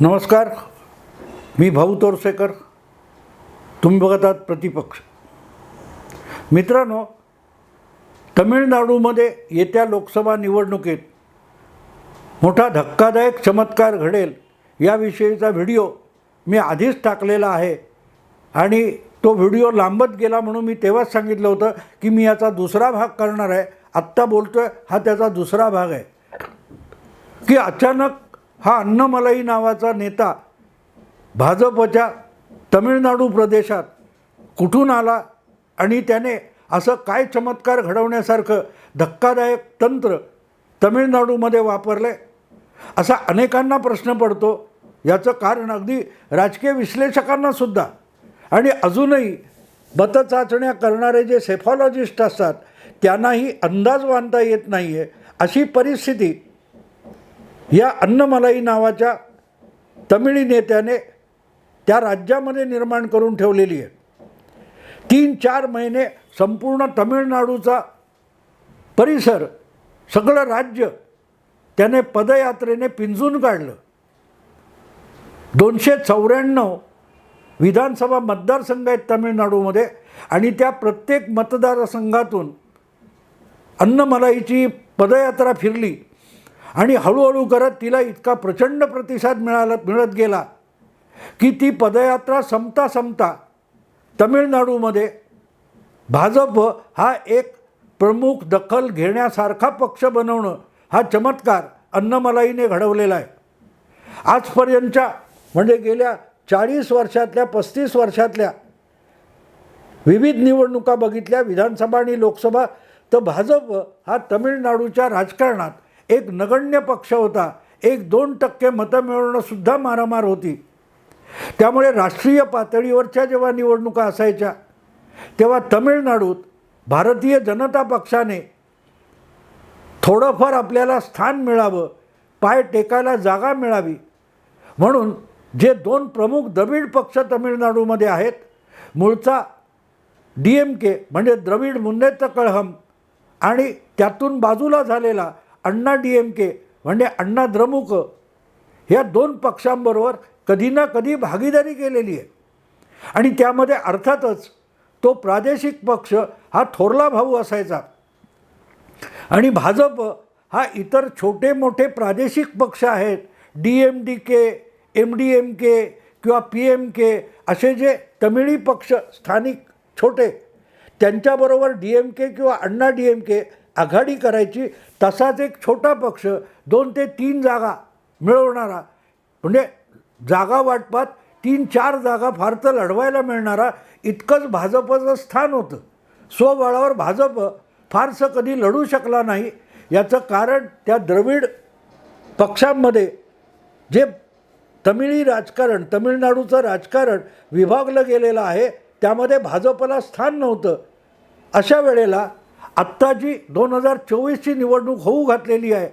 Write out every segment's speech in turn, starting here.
नमस्कार मी भाऊ तोरसेकर. तुम्ही बघत आहात प्रतिपक्ष. मित्रांनो तमिळनाडूमध्ये येत्या लोकसभा निवडणुकीत मोठा धक्कादायक चमत्कार घडेल याविषयीचा व्हिडिओ मी आधीच टाकलेला आहे आणि तो व्हिडिओ लांबत गेला म्हणून मी तेव्हाच सांगितलं होतं की मी याचा दुसरा भाग करणार आहे. आत्ता बोलतो आहे हा त्याचा दुसरा भाग आहे. की अचानक हा अन्नमलाई नावाचा नेता भाजपच्या तमिळनाडू प्रदेशात कुठून आला आणि त्याने असं काय चमत्कार घडवण्यासारखं धक्कादायक तंत्र तमिळनाडूमध्ये वापरले असा अनेकांना प्रश्न पडतो. याचं कारण अगदी राजकीय विश्लेषकांनासुद्धा आणि अजूनही मतचाचण्या करणारे जे सेफॉलॉजिस्ट असतात त्यांनाही अंदाज बांधता येत नाही आहे अशी परिस्थिती या अन्नमलाई नावाच्या तमिळी नेत्याने त्या राज्यामध्ये निर्माण करून ठेवलेली आहे. तीन चार महिने संपूर्ण तमिळनाडूचा परिसर सगळं राज्य त्याने पदयात्रेने पिंजून काढलं. दोनशे चौऱ्याण्णव विधानसभा मतदारसंघ आहेत तमिळनाडूमध्ये आणि त्या प्रत्येक मतदारसंघातून अन्नमलाईची पदयात्रा फिरली. आणि हळूहळू करत तिला इतका प्रचंड प्रतिसाद मिळाला मिळत गेला की ती पदयात्रा संपता संपता तमिळनाडूमध्ये भाजप हा एक प्रमुख दखल घेण्यासारखा पक्ष बनवणं हा चमत्कार अन्नमलाईने घडवलेला आहे. आजपर्यंतच्या म्हणजे गेल्या चाळीस वर्षातल्या पस्तीस वर्षातल्या विविध निवडणुका बघितल्या विधानसभा आणि लोकसभा तर भाजप हा तमिळनाडूच्या राजकारणात एक नगण्य पक्ष होता. एक दोन टक्के मतं मिळवणंसुद्धा मारामार होती. त्यामुळे राष्ट्रीय पातळीवरच्या जेव्हा निवडणुका असायच्या तेव्हा तमिळनाडूत भारतीय जनता पक्षाने थोडंफार आपल्याला स्थान मिळावं पाय टेकायला जागा मिळावी म्हणून जे दोन प्रमुख द्रविड पक्ष तमिळनाडूमध्ये आहेत मूळचा डी एम के म्हणजे द्रविड मुन्नेत्र कळहम आणि त्यातून बाजूला झालेला अण्णा डी एम के म्हणजे अण्णा द्रमुक या दोन पक्षांबरोबर कधी ना कधी भागीदारी केलेली आहे. आणि त्यामध्ये अर्थातच तो प्रादेशिक पक्ष हा थोरला भाऊ असायचा. आणि भाजप हा इतर छोटे मोठे प्रादेशिक पक्ष आहेत D M D K M D M K किंवा पी एम के असे जे तमिळी पक्ष स्थानिक छोटे त्यांच्याबरोबर डी एम के किंवा अण्णा डी एम के आघाडी करायची तसाच एक छोटा पक्ष दोन ते तीन जागा मिळवणारा म्हणजे जागा वाटपात तीन चार जागा फार तर लढवायला मिळणारा इतकंच भाजपचं स्थान होतं. स्वबळावर भाजप फारसं कधी लढू शकला नाही. याचं कारण त्या द्रविड पक्षांमध्ये जे तमिळी राजकारण तमिळनाडूचं राजकारण विभागलं गेलेलं आहे त्यामध्ये भाजपला स्थान नव्हतं. अशा वेळेला आत्ता जी दोन हजार चोवीसची निवडणूक होऊ घातलेली आहे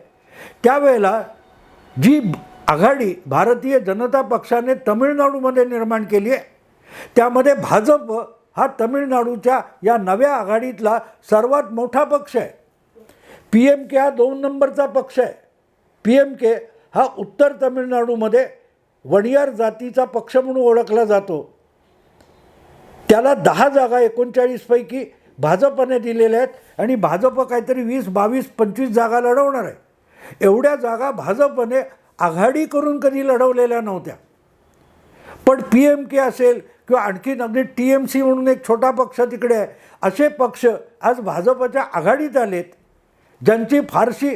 त्यावेळेला जी आघाडी भारतीय जनता पक्षाने तमिळनाडूमध्ये निर्माण केली आहे त्यामध्ये भाजप हा तमिळनाडूच्या या नव्या आघाडीतला सर्वात मोठा पक्ष आहे. पी एम के हा दोन नंबरचा पक्ष आहे. पी एम के हा उत्तर तमिळनाडूमध्ये वडियार जातीचा पक्ष म्हणून ओळखला जातो. त्याला दहा जागा एकोणचाळीसपैकी भाजपने दिलेल्या आहेत आणि भाजप काहीतरी वीस बावीस पंचवीस जागा लढवणार आहे. एवढ्या जागा भाजपने आघाडी करून कधी लढवलेल्या नव्हत्या. पण पी एम के असेल किंवा आणखीन अगदी टी एम सी म्हणून एक छोटा पक्ष तिकडे आहे असे पक्ष आज भाजपच्या आघाडीत आलेत ज्यांची फारशी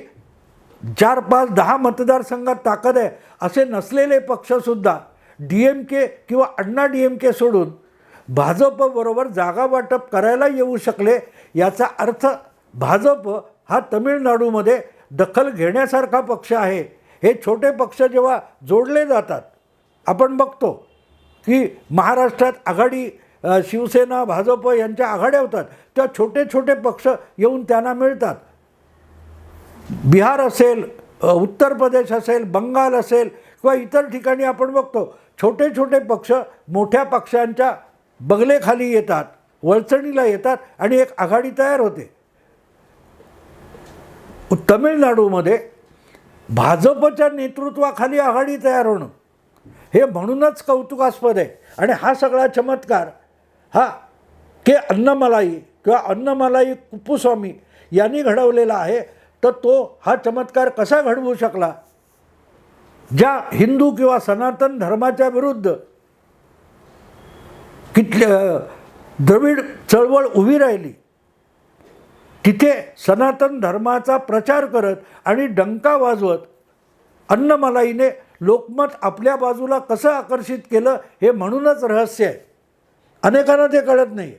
चार पाच दहा मतदारसंघात ताकद आहे असे नसलेले पक्षसुद्धा डी एम के किंवा अण्णा डी एम के सोडून भाजपबरोबर जागा वाटप करायला येऊ शकले याचा अर्थ भाजप हा तमिळनाडूमध्ये दखल घेण्यासारखा पक्ष आहे. हे छोटे पक्ष जेव्हा जोडले जातात आपण बघतो की महाराष्ट्रात आघाडी शिवसेना भाजप यांच्या आघाड्या होतात. त्या छोटे छोटे पक्ष येऊन त्यांना मिळतात. बिहार असेल उत्तर प्रदेश असेल बंगाल असेल किंवा इतर ठिकाणी आपण बघतो छोटे छोटे पक्ष मोठ्या पक्षांच्या बगलेखाली येतात वळचणीला येतात आणि एक आघाडी तयार होते. तमिळनाडूमध्ये भाजपच्या नेतृत्वाखाली आघाडी तयार होणं हे म्हणूनच कौतुकास्पद आहे. आणि हा सगळा चमत्कार हा के अन्नमलाई किंवा अन्नमलाई कुप्पूस्वामी यांनी घडवलेला आहे तर तो हा चमत्कार कसा घडवू शकला? ज्या हिंदू किंवा सनातन धर्माच्या विरुद्ध कितल्या द्रविड चळवळ उभी राहिली तिथे सनातन धर्माचा प्रचार करत आणि डंका वाजवत अन्नमलाईने लोकमत आपल्या बाजूला कसं आकर्षित केलं हे म्हणूनच रहस्य आहे. अनेकांना ते कळत नाही.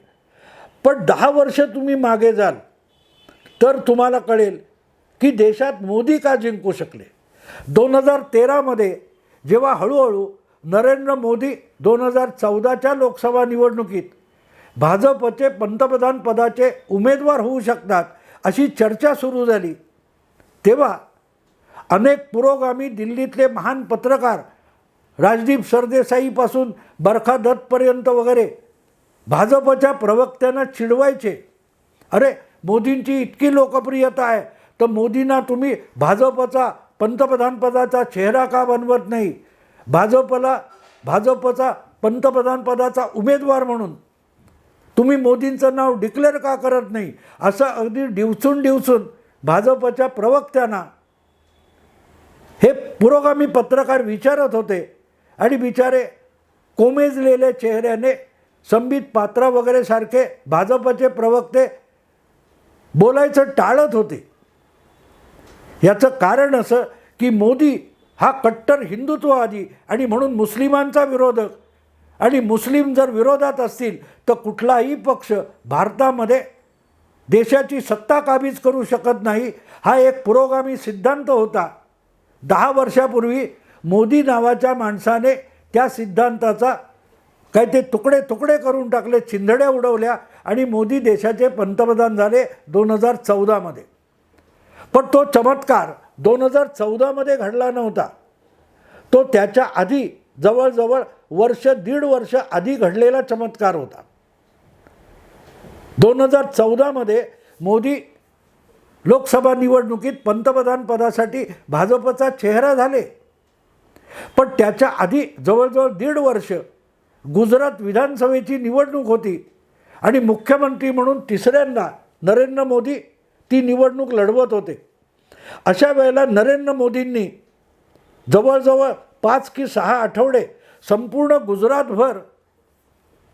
पण दहा वर्ष तुम्ही मागे जाल तर तुम्हाला कळेल की देशात मोदी का जिंकू शकले? दोन हजार तेरामध्ये जेव्हा हळूहळू नरेंद्र मोदी दोन हजार चौदाच्या लोकसभा निवडणुकीत भाजपचे पंतप्रधान पदाचे उमेदवार होऊ शकतात अशी चर्चा सुरू झाली. तेव्हा अनेक पुरोगामी दिल्लीतले महान पत्रकार राजदीप सरदेसाईपासून बरखा दत्तपर्यंत वगैरे भाजपच्या प्रवक्त्यांना चिडवायचे. अरे मोदींची इतकी लोकप्रियता आहे तर मोदींना तुम्ही भाजपचा पंतप्रधानपदाचा चेहरा का बनवत नाही? भाजपला भाजपचा पंतप्रधानपदाचा उमेदवार म्हणून. तुम्ही मोदींचं नाव डिक्लेअर का करत नाही? असं अगदी डिवचून डिवचून भाजपच्या प्रवक्त्यांना. हे पुरोगामी पत्रकार विचारत होते. आणि बिचारे कोमेजलेल्या चेहऱ्याने संबित पात्रा वगैरे सारखे भाजपचे प्रवक्ते बोलायचं टाळत होते. याचं कारण असं की मोदी हा कट्टर हिंदुत्ववादी आणि म्हणून मुस्लिमांचा विरोधक. आणि मुस्लिम जर विरोधात असतील तर कुठलाही पक्ष भारतामध्ये देशाची सत्ता काबीज करू शकत नाही. हा एक पुरोगामी सिद्धांत होता. दहा वर्षापूर्वी मोदी नावाच्या माणसाने त्या सिद्धांताचा काय ते तुकडे तुकडे करून टाकले चिंधड्या उडवल्या आणि मोदी देशाचे पंतप्रधान झाले दोन हजार चौदामध्ये. पण तो चमत्कार दोन हजार चौदामध्ये घडला नव्हता. तो त्याच्या आधी जवळजवळ वर्ष दीड वर्ष आधी घडलेला चमत्कार होता. दोन हजार चौदामध्ये मोदी लोकसभा निवडणुकीत पंतप्रधान पदासाठी भाजपचा चेहरा झाले. पण त्याच्या आधी जवळजवळ दीड वर्ष गुजरात विधानसभेची निवडणूक होती आणि मुख्यमंत्री म्हणून तिसऱ्यांदा नरेंद्र मोदी ती निवडणूक लढवत होते. अशा वेळेला नरेंद्र मोदींनी जवळजवळ पाच की सहा आठवडे संपूर्ण गुजरातभर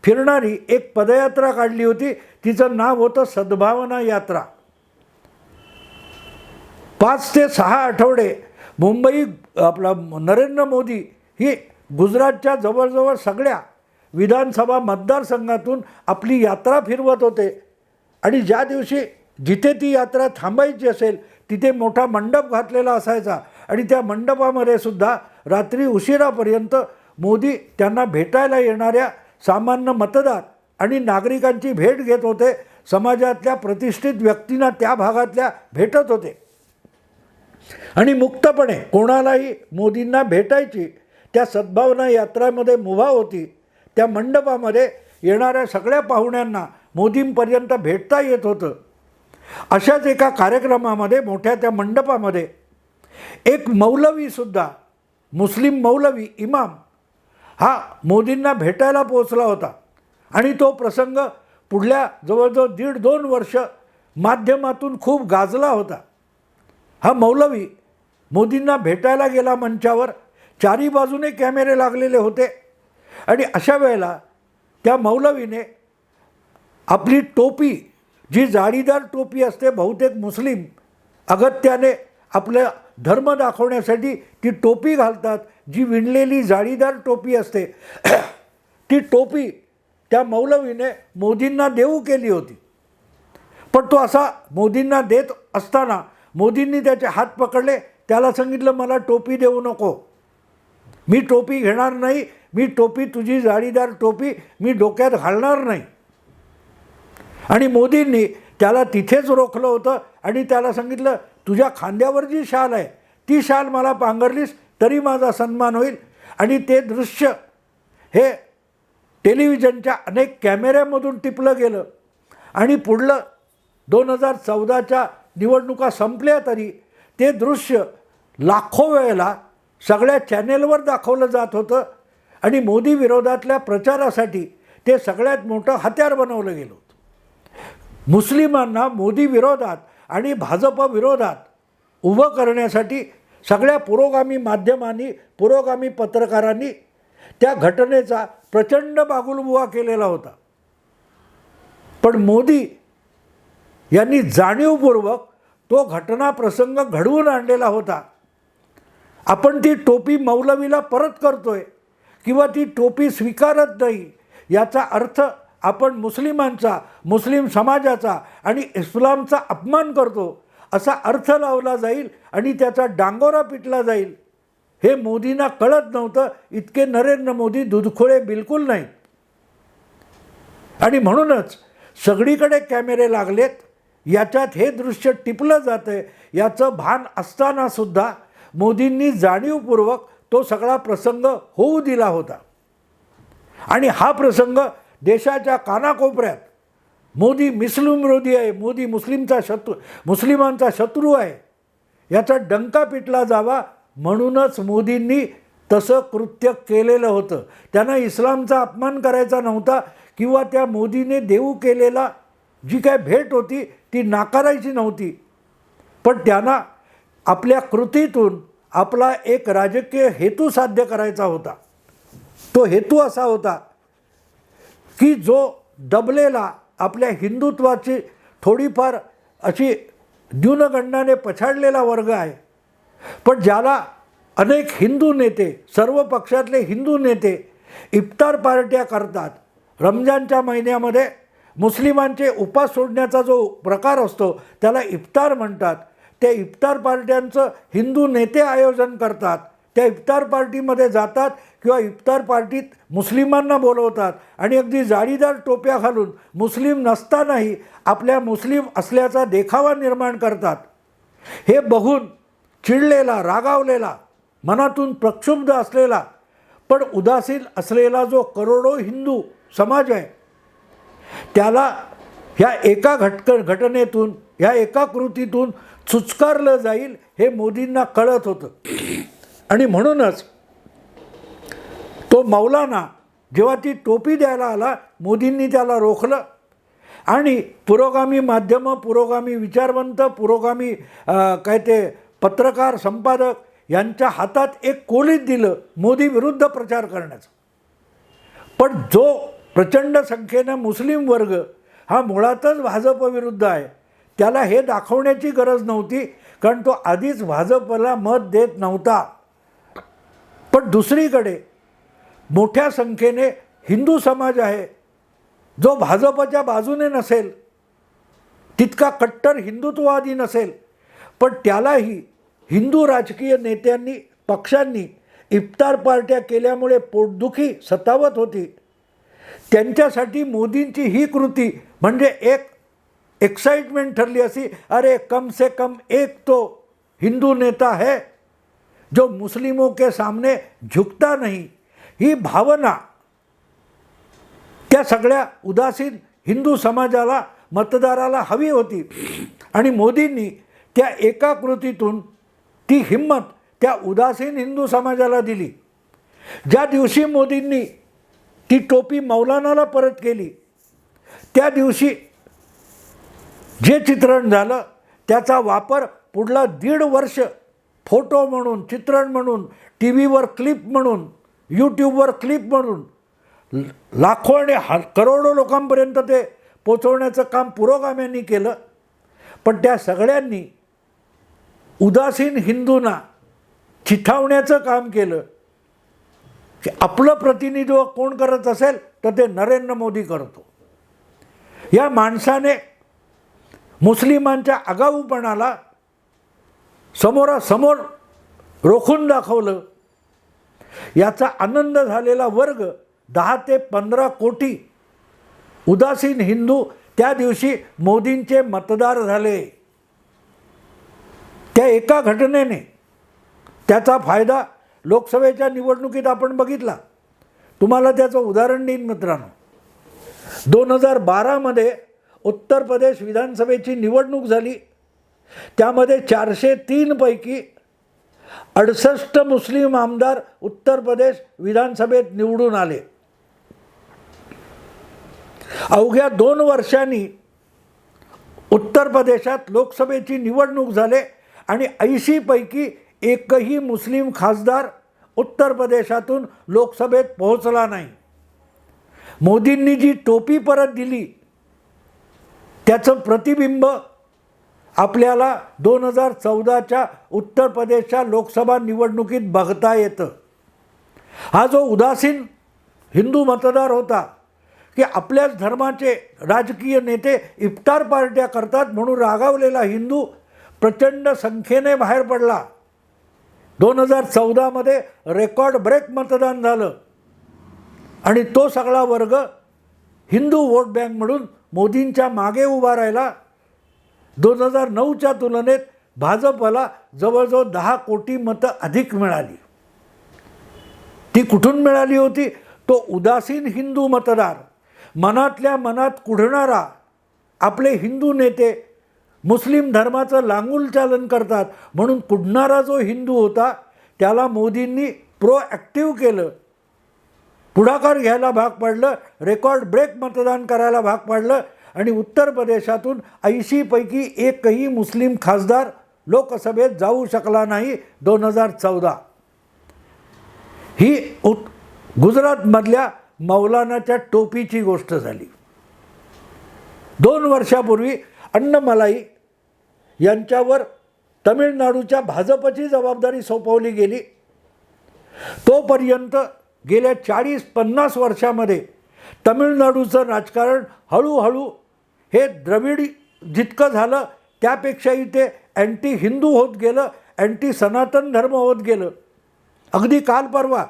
फिरणारी एक पदयात्रा काढली होती. तिचं नाव होतं सद्भावना यात्रा. पाच ते सहा आठवडे मुंबई आपला नरेंद्र मोदी ही गुजरातच्या जवळजवळ सगळ्या विधानसभा मतदारसंघातून आपली यात्रा फिरवत होते. आणि ज्या दिवशी जिथे ती यात्रा थांबायची असेल तिथे मोठा मंडप घातलेला असायचा. आणि त्या मंडपामध्ये सुद्धा रात्री उशिरापर्यंत मोदी त्यांना भेटायला येणाऱ्या सामान्य मतदार आणि नागरिकांची भेट घेत होते. समाजातल्या प्रतिष्ठित व्यक्तींना त्या भागातल्या भेटत होते. आणि मुक्तपणे कोणालाही मोदींना भेटायची त्या सद्भावना यात्रामध्ये मुभा होती. त्या मंडपामध्ये येणाऱ्या सगळ्या पाहुण्यांना मोदींपर्यंत भेटता येत होतं. अशाच एका कार्यक्रमामध्ये मोठ्या त्या मंडपामध्ये एक मौलवीसुद्धा मुस्लिम मौलवी इमाम हा मोदींना भेटायला पोचला होता. आणि तो प्रसंग पुढल्या जवळजवळ दीड दोन वर्ष माध्यमातून खूप गाजला होता. हा मौलवी मोदींना भेटायला गेला मंचावर चारी बाजूने कॅमेरे लागलेले होते. आणि अशा वेळेला त्या मौलवीने आपली टोपी जी जाळीदार टोपी असते बहुतेक मुस्लिम अगत्याने आपल्या धर्म दाखवण्यासाठी ती टोपी घालतात. जी विणलेली जाळीदार टोपी असते ती टोपी त्या मौलवीने मोदींना देऊ केली होती. पण तो असा मोदींना देत असताना मोदींनी त्याचे हात पकडले त्याला सांगितलं मला टोपी देऊ नको. मी टोपी घेणार नाही. मी टोपी तुझी जाळीदार टोपी मी डोक्यात घालणार नाही. आणि मोदींनी त्याला तिथेच रोखलं होतं आणि त्याला सांगितलं तुझ्या खांद्यावर जी शाल आहे ती शाल मला पांघरलीस तरी माझा सन्मान होईल. आणि ते दृश्य हे टेलिव्हिजनच्या अनेक कॅमेऱ्यामधून टिपलं गेलं. आणि पुढलं दोन हजार चौदाच्या निवडणुका संपल्या तरी ते दृश्य लाखो वेळेला सगळ्या चॅनेलवर दाखवलं जात होतं आणि मोदी विरोधातल्या प्रचारासाठी ते सगळ्यात मोठं हत्यार बनवलं गेलं मुस्लिमांना मोदी विरोधात आणि भाजप विरोधात उभं करण्यासाठी सगळ्या पुरोगामी माध्यमांनी पुरोगामी पत्रकारांनी त्या घटनेचा प्रचंड बागुलबुवा केलेला होता. पण मोदी यांनी जाणीवपूर्वक तो घटना प्रसंग घडवून आणलेला होता. आपण ती टोपी मौलवीला परत करतोय किंवा ती टोपी स्वीकारत नाही याचा अर्थ आपण मुस्लिमांचा मुस्लिम समाजाचा आणि इस्लामचा अपमान करतो असा अर्थ लावला जाईल आणि त्याचा डांगोरा पिटला जाईल. हे मोदींना कळत नव्हतं. इतके नरेंद्र मोदी दुधखोळे बिलकुल नाहीत. आणि म्हणूनच सगळीकडे कॅमेरे लागलेत. याच्यात हे दृश्य टिपलं जातं आहे याचं भान असतानासुद्धा मोदींनी जाणीवपूर्वक तो सगळा प्रसंग होऊ दिला होता. आणि हा प्रसंग देशाच्या कानाकोपऱ्यात मोदी मुस्लिम विरोधी आहे मोदी मुस्लिमचा शत्रू मुस्लिमांचा शत्रू आहे. याचा डंका पिटला जावा म्हणूनच मोदींनी तसं कृत्य केलेलं होतं. त्यांना इस्लामचा अपमान करायचा नव्हता किंवा त्या मोदीने देऊ केलेला जी काय भेट होती ती नाकारायची नव्हती. पण त्यांना आपल्या कृतीतून आपला एक राजकीय हेतू साध्य करायचा होता. तो हेतू असा होता की जो दबलेला आपल्या हिंदुत्वाची थोडीफार अशी न्यूनगंडाने पछाडलेला वर्ग आहे. पण ज्याला अनेक हिंदू नेते सर्व पक्षातले हिंदू नेते इफ्तार पार्ट्या करतात. रमजानच्या महिन्यामध्ये मुस्लिमांचे उपास सोडण्याचा जो प्रकार असतो त्याला इफ्तार म्हणतात. त्या इफ्तार पार्ट्यांचं हिंदू नेते आयोजन करतात. त्या इफ्तार पार्टीमध्ये जातात किंवा इफ्तार पार्टीत मुस्लिमांना बोलवतात. आणि अगदी जाळीदार टोप्या घालून मुस्लिम नसतानाही आपल्या मुस्लिम असल्याचा देखावा निर्माण करतात. हे बघून चिडलेला रागावलेला मनातून प्रक्षुब्ध असलेला पण उदासीन असलेला जो करोडो हिंदू समाज आहे त्याला ह्या एका घटक घटनेतून ह्या एका कृतीतून चुचकारलं जाईल हे मोदींना कळत होतं. आणि म्हणूनच तो मौलाना जेव्हा ती टोपी द्यायला आला मोदींनी त्याला रोखलं. आणि पुरोगामी माध्यमं पुरोगामी विचारवंत पुरोगामी काय ते पत्रकार संपादक यांच्या हातात एक कोलीत दिलं मोदी विरुद्ध प्रचार करण्याचं. पण जो प्रचंड संख्येनं मुस्लिम वर्ग हा मुळातच भाजपविरुद्ध आहे त्याला हे दाखवण्याची गरज नव्हती कारण तो आधीच भाजपला मत देत नव्हता. पण दुसरीकडे मोठ्या संख्येने हिंदू समाज आहे जो भाजपच्या बाजूने नसेल तितका कट्टर हिंदुत्ववादी नसेल पण त्यालाही हिंदू राजकीय नेत्यांनी पक्षांनी इफ्तार पार्ट्या केल्यामुळे पोटदुखी सतावत होती. त्यांच्यासाठी मोदींची ही कृती म्हणजे एक एक्साइटमेंट ठरली अशी अरे कम से कम एक तो हिंदू नेता है जो मुस्लिमों के सामने झुकता नाही ही भावना त्या सगळ्या उदासीन हिंदू समाजाला मतदाराला हवी होती? आणि मोदींनी त्या एका कृतीतून ती हिंमत त्या उदासीन हिंदू समाजाला दिली. ज्या दिवशी मोदींनी ती टोपी मौलानाला परत केली त्या दिवशी जे चित्रण झालं त्याचा वापर पुढला दीड वर्ष फोटो म्हणून चित्रण म्हणून टी व्हीवर क्लिप म्हणून यूट्यूबवर क्लिप म्हणून लाखो आणि ह करोडो लोकांपर्यंत ते पोचवण्याचं काम पुरोगाम्यांनी केलं. पण त्या सगळ्यांनी उदासीन हिंदूंना चिथावण्याचं काम केलं. की आपलं प्रतिनिधित्व कोण करत असेल तर ते नरेंद्र मोदी करतो. या माणसाने मुस्लिमांच्या आगाऊपणाला समोरासमोर रोखून दाखवलं. याचा आनंद झालेला वर्ग दहा ते पंधरा कोटी उदासीन हिंदू त्या दिवशी मोदींचे मतदार झाले. त्या एका घटनेने त्याचा फायदा लोकसभेच्या निवडणुकीत आपण बघितला. तुम्हाला त्याचं उदाहरण देईन मित्रांनो. दोन हजार बारामध्ये उत्तर प्रदेश विधानसभेची निवडणूक झाली. त्यामध्ये चारशे तीनपैकी अडसष्ट मुस्लिम आमदार उत्तर प्रदेश विधानसभेत निवडून आले. अवघ्या दोन वर्षांनी उत्तर प्रदेशात लोकसभेची निवडणूक झाले आणि ऐंशीपैकी एकही मुस्लिम खासदार उत्तर प्रदेशातून लोकसभेत पोहोचला नाही. मोदींनी जी टोपी परत दिली त्याचं प्रतिबिंब आपल्याला दोन हजार चौदाच्या उत्तर प्रदेशच्या लोकसभा निवडणुकीत बघता येतं. हा जो उदासीन हिंदू मतदार होता की आपल्याच धर्माचे राजकीय नेते इफ्तार पार्ट्या करतात म्हणून रागावलेला हिंदू प्रचंड संख्येने बाहेर पडला. दोन हजार चौदामध्ये रेकॉर्ड ब्रेक मतदान झालं. आणि तो सगळा वर्ग हिंदू वोट बँक म्हणून मोदींच्या मागे उभा राहिला. दोन हजार नऊच्या तुलनेत भाजपला जवळजवळ दहा कोटी मतं अधिक मिळाली. ती कुठून मिळाली होती? तो उदासीन हिंदू मतदार मनातल्या मनात कुढणारा आपले हिंदू नेते मुस्लिम धर्माचं लांगूल चालन करतात म्हणून कुढणारा जो हिंदू होता त्याला मोदींनी प्रोॲक्टिव्ह केलं. पुढाकार घ्यायला भाग पाडलं रेकॉर्ड ब्रेक मतदान करायला भाग पाडलं आणि उत्तर प्रदेशातून ऐंशीपैकी एकही मुस्लिम खासदार लोकसभेत जाऊ शकला नाही दोन हजार चौदा. ही उत गुजरातमधल्या मौलानाच्या टोपीची गोष्ट झाली. दोन वर्षापूर्वी अन्नमलाई यांच्यावर तमिळनाडूच्या भाजपची जबाबदारी सोपवली गेली. तोपर्यंत गेल्या चाळीस पन्नास वर्षामध्ये तमिळनाडूचं राजकारण हळूहळू हे द्रविड जितकं झालं त्यापेक्षाही ते अँटी हिंदू होत गेलं अँटी सनातन धर्म होत गेलं. अगदी काल परवा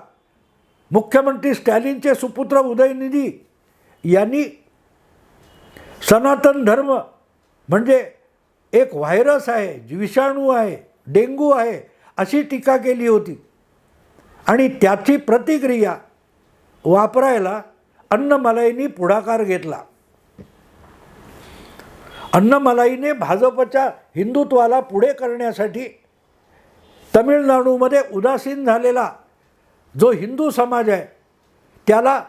मुख्यमंत्री स्टॅलिनचे सुपुत्र उदयनिधी यांनी सनातन धर्म म्हणजे एक व्हायरस आहे विषाणू आहे डेंगू आहे अशी टीका केली होती. आणि त्याची प्रतिक्रिया वापरायला अन्नमलाईंनी पुढाकार घेतला. अन्नमलाईने भाजपच्या हिंदुत्वाला पुढे करण्यासाठी तमिळनाडूमध्ये उदासीन झालेला जो हिंदू समाज आहे त्याला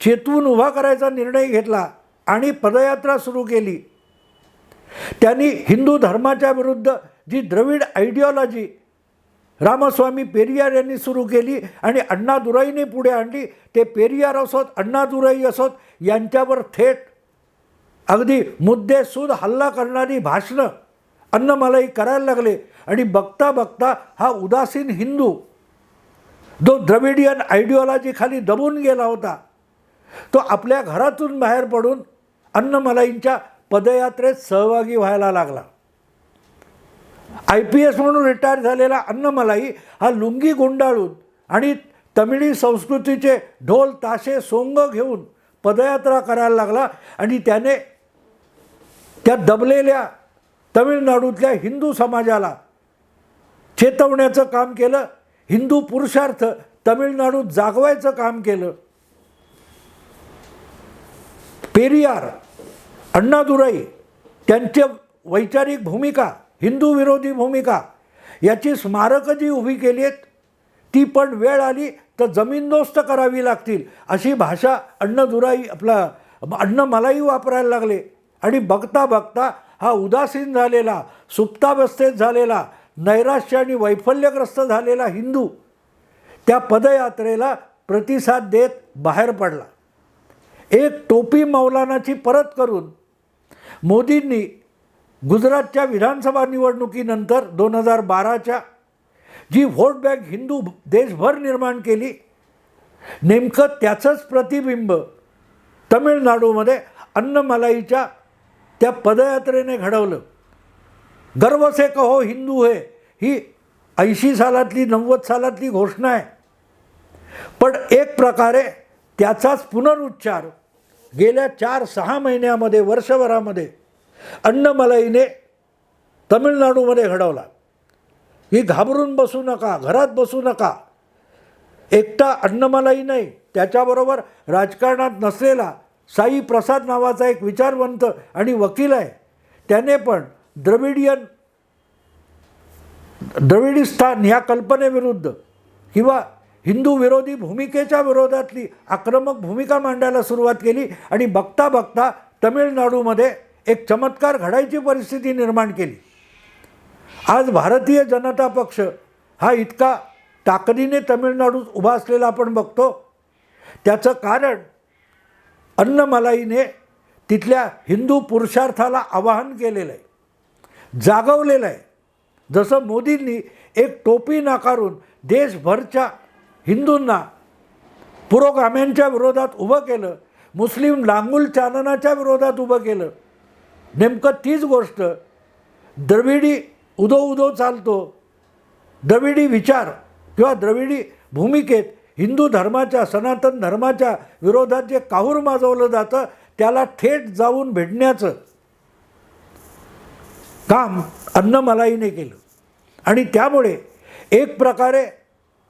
चेतवून उभा करायचा निर्णय घेतला आणि पदयात्रा सुरू केली. त्यांनी हिंदू धर्माच्या विरुद्ध जी द्रविड आयडिओलॉजी रामस्वामी पेरियार यांनी सुरू केली आणि अण्णादुराईने पुढे आणली ते पेरियार असोत अण्णादुराई असोत यांच्यावर थेट अगदी मुद्देसूद हल्ला करणारी भाषणं अन्नमलाई करायला लागले. आणि बघता बघता हा उदासीन हिंदू जो द्रविडियन आयडिओलॉजीखाली दबून गेला होता तो आपल्या घरातून बाहेर पडून अन्नमलाईंच्या पदयात्रेत सहभागी व्हायला लागला. आय पी एस म्हणून रिटायर झालेला अन्नमलाई हा लुंगी गुंडाळून आणि तमिळी संस्कृतीचे ढोल ताशे सोंग घेऊन पदयात्रा करायला लागला आणि त्याने त्या दबलेल्या तमिळनाडूतल्या हिंदू समाजाला चेतवण्याचं काम केलं. हिंदू पुरुषार्थ तमिळनाडूत जागवायचं काम केलं. पेरियार अण्णादुराई त्यांच्या वैचारिक भूमिका हिंदू विरोधी भूमिका याची स्मारकं जी उभी केली आहेत ती पण वेळ आली तर जमीनदोस्त करावी लागतील अशी भाषा अण्णदुराई आपला अण्ण मलाही वापरायला लागले. आणि बघता बघता हा उदासीन झालेला सुप्तावस्थेत झालेला नैराश्य आणि वैफल्यग्रस्त झालेला हिंदू त्या पदयात्रेला प्रतिसाद देत बाहेर पडला. एक टोपी मौलानाची परत करून मोदींनी गुजरातच्या विधानसभा निवडणुकीनंतर दोन हजार बाराच्या जी व्होट बँक हिंदू देशभर निर्माण केली नेमकं त्याचंच प्रतिबिंब तमिळनाडूमध्ये अन्नमलाईच्या त्या पदयात्रेने घडवलं. गर्व से कहो हिंदू हे. ही ऐंशी सालातली नव्वद सालातली घोषणा आहे. पण एक प्रकारे त्याचाच पुनरुच्चार गेल्या चार सहा महिन्यामध्ये वर्षभरामध्ये अन्नमलाईने तमिळनाडूमध्ये घडवला. ही घाबरून बसू नका घरात बसू नका. एकटा अन्नमलाई नाही त्याच्याबरोबर राजकारणात नसलेला साई प्रसाद नावाचा एक विचारवंत आणि वकील आहे. त्याने पण द्रविडियन द्रविडिस्थान ह्या कल्पनेविरुद्ध किंवा हिंदू विरोधी भूमिकेच्या विरोधातली आक्रमक भूमिका मांडायला सुरुवात केली आणि बघता बघता तमिळनाडूमध्ये एक चमत्कार घडायची परिस्थिती निर्माण केली. आज भारतीय जनता पक्ष हा इतका ताकदीने तमिळनाडूत उभा असलेला आपण बघतो. त्याचं कारण अन्नमलाईने तिथल्या हिंदू पुरुषार्थाला आवाहन केलेलं आहे जागवलेलं आहे जसं मोदींनी एक टोपी नाकारून देशभरच्या हिंदूंना पुरोगाम्यांच्या विरोधात उभं केलं मुस्लिम लांगुल चालनाच्या विरोधात उभं केलं नेमकं तीच गोष्ट द्रविडी उदो उदो चालतो द्रविडी विचार किंवा द्रविडी भूमिकेत हिंदू धर्माच्या सनातन धर्माच्या विरोधात जे काहूर माजवलं जातं त्याला थेट जाऊन भेटण्याचं काम अन्नमलाईने केलं. आणि त्यामुळे एक प्रकारे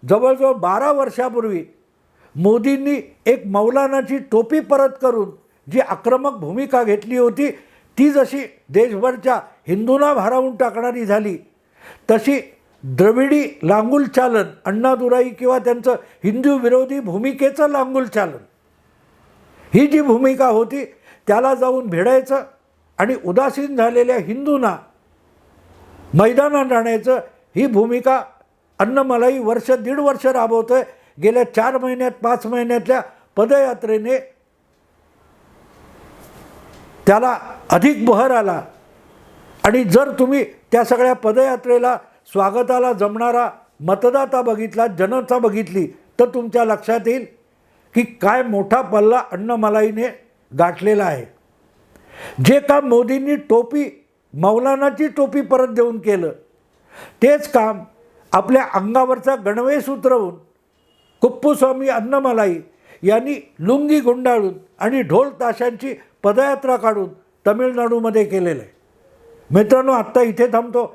जवळजवळ बारा वर्षापूर्वी मोदींनी एक मौलानाची टोपी परत करून जी आक्रमक भूमिका घेतली होती ती जशी देशभरच्या हिंदूंना भारावून टाकणारी झाली तशी द्रविडी लांगुल चालन अण्णादुराई किंवा त्यांचं हिंदू विरोधी भूमिकेचं लांगुल चालन. ही जी भूमिका होती त्याला जाऊन भिडायचं आणि उदासीन झालेल्या हिंदूंना मैदानात आणायचं ही भूमिका अन्नमलाई वर्ष दीड वर्ष राबवतं आहे गेल्या चार महिन्यात पाच महिन्यातल्या पदयात्रेने त्याला अधिक बहर आला. आणि जर तुम्ही त्या सगळ्या पदयात्रेला स्वागताला जमणारा मतदाता बघितला जनता बघितली तर तुमच्या लक्षात येईल की काय मोठा पल्ला अन्नमलाईने गाठलेला आहे. जे काम मोदींनी टोपी मौलानाची टोपी परत देऊन केलं तेच काम आपल्या अंगावरचा गणवेश उतरवून कुप्पूस्वामी अन्नमलाई यांनी लुंगी गुंडाळून आणि ढोल ताशांची पदयात्रा काढून तमिळनाडूमध्ये केलेलं आहे. मित्रांनो आत्ता इथे थांबतो.